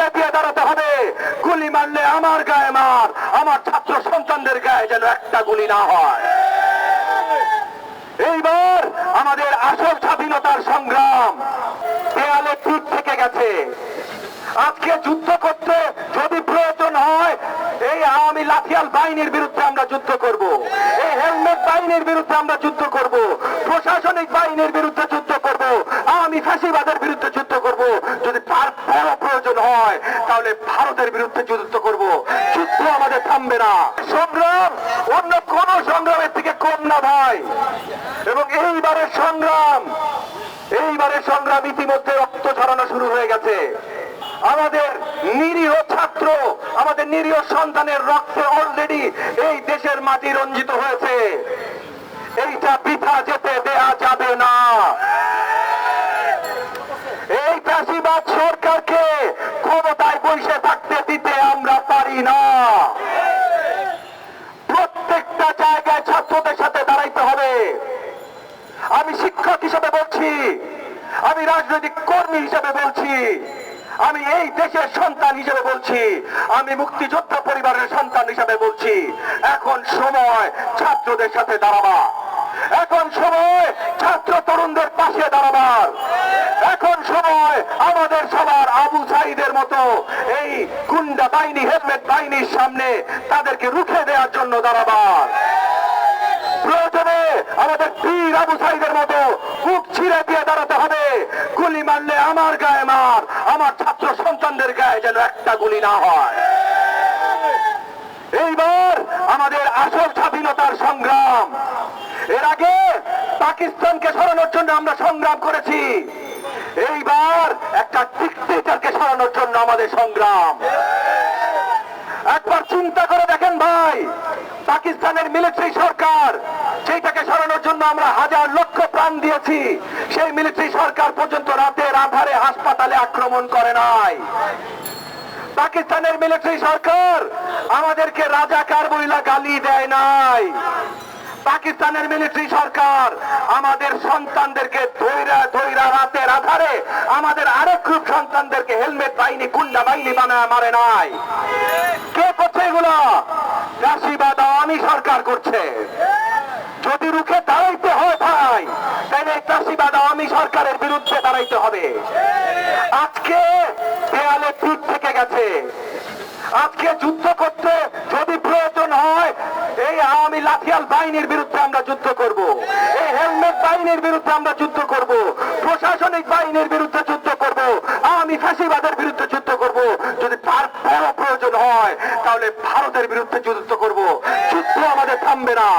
ছিঁড়ে দিয়ে দাঁড়াতে হবে। গুলি মারলে আমার গায়ে মার, আমার ছাত্র সন্তানদের গায়ে যেন একটা গুলি না হয়। এইবার আমাদের আসল স্বাধীনতার সংগ্রাম দেয়ালে পিঠ থেকে গেছে। আজকে যুদ্ধ করতে যদি প্রয়োজন হয়, এই আওয়ামী লাঠিয়াল বাহিনীর বিরুদ্ধে আমরা যুদ্ধ করব। এই হেলমেট বাহিনীর বিরুদ্ধে আমরা যুদ্ধ করব। প্রশাসনিক বাহিনীর বিরুদ্ধে যুদ্ধ করব। আওয়ামী ফাঁসিবাদের বিরুদ্ধে যুদ্ধ করব। প্রয়োজন হয়, তাহলে ভারতের বিরুদ্ধে যুদ্ধ করব। যুদ্ধ আমাদের থামবে না। সংগ্রাম অন্য কোন সংগ্রামের থেকে কম না ভাই। এবং এইবারের সংগ্রাম এইবারের সংগ্রাম ইতিমধ্যে রক্ত ঝরানো শুরু হয়ে গেছে। আমাদের নিরীহ ছাত্র, আমাদের নিরীহ সন্তানের রক্তে অলরেডি এই দেশের মাটি রঞ্জিত হয়েছে। এইটা বৃথা যেতে দেয়া যাবে না। এই চাষিবাদ সরকারকে ক্ষমতায় বসে থাকতে দিতে আমরা পারি না। প্রত্যেকটা জায়গায় ছাত্রদের সাথে দাঁড়াইতে হবে। আমি শিক্ষক হিসেবে বলছি, আমি রাজনৈতিক কর্মী হিসেবে বলছি, আমি এই দেশের সন্তান হিসেবে বলছি, আমি মুক্তিযোদ্ধা পরিবারের সন্তান হিসেবে বলছি, এখন সময় ছাত্রদের সাথে দাঁড়াবা। এখন সময় ছাত্র তরুণদের পাশে দাঁড়াবার। এখন সময় আমাদের সবার আবু সাইদের মতো এই গুন্ডা বাহিনী, হেলমেট বাহিনীর সামনে তাদেরকে রুখে দেওয়ার জন্য দাঁড়াবার। প্রয়োজনে আমাদের বীর আবু সাইদের মতো বুক ছিঁড়ে দিয়ে দাঁড়াতে হবে। গুলি মারলে আমার গায়ে মার, আমার ছাত্র সন্তানদের গায়ে যেন একটা গুলি না হয়। এইবার আমাদের আসল স্বাধীনতার সংগ্রাম। এর আগে পাকিস্তানকে সরানোর জন্য আমরা সংগ্রাম করেছি। এইবার একটা ডিক্টেটরকে সরানোর জন্য আমাদের সংগ্রাম। একবার চিন্তা করে দেখেন ভাই, পাকিস্তানের মিলিটারি সরকার, সেইটাকে সরানোর জন্য আমরা হাজার লক্ষ প্রাণ দিয়েছি। সেই মিলিটারি সরকার পর্যন্ত রাতের আধারে হাসপাতালে আক্রমণ করে নাই। পাকিস্তানের মিলিটারি সরকার আমাদেরকে রাজাকার বইলা গালি দেয় নাই। পাকিস্তানের মিলিটারি সরকার আমাদের সন্তানদেরকে ধৈরা ধৈরা আধারে আমাদের আরেক গ্রুপ সন্তানদেরকে হেলমেট, বাহিনী, গুন্ডা, বাহিনী বানায়, মারে নাই। কে করছে এগুলো? চাষিবাদ আওয়ামী সরকার করছে। যদি রুখে দাঁড়াইতে হয় ভাই, তাহলে এই চাষিবাদ আওয়ামী সরকারের বিরুদ্ধে দাঁড়াইতে হবে। আজকে দেয়ালে পিঠ থেকে গেছে। আজকে যুদ্ধ করতে যদি প্রয়োজন হয়, এই আওয়ামী লাঠিয়াল বাহিনীর বিরুদ্ধে আমরা যুদ্ধ করব। এই হেলমেট বাহিনীর বিরুদ্ধে আমরা যুদ্ধ করব। প্রশাসনিক বাহিনীর বিরুদ্ধে যুদ্ধ করব। আমি ফাঁসিবাদের বিরুদ্ধে যুদ্ধ করব। যদি তার প্রয়োজন হয়, তাহলে ভারতের বিরুদ্ধে যুদ্ধ করব। যুদ্ধ আমাদের থামবে না।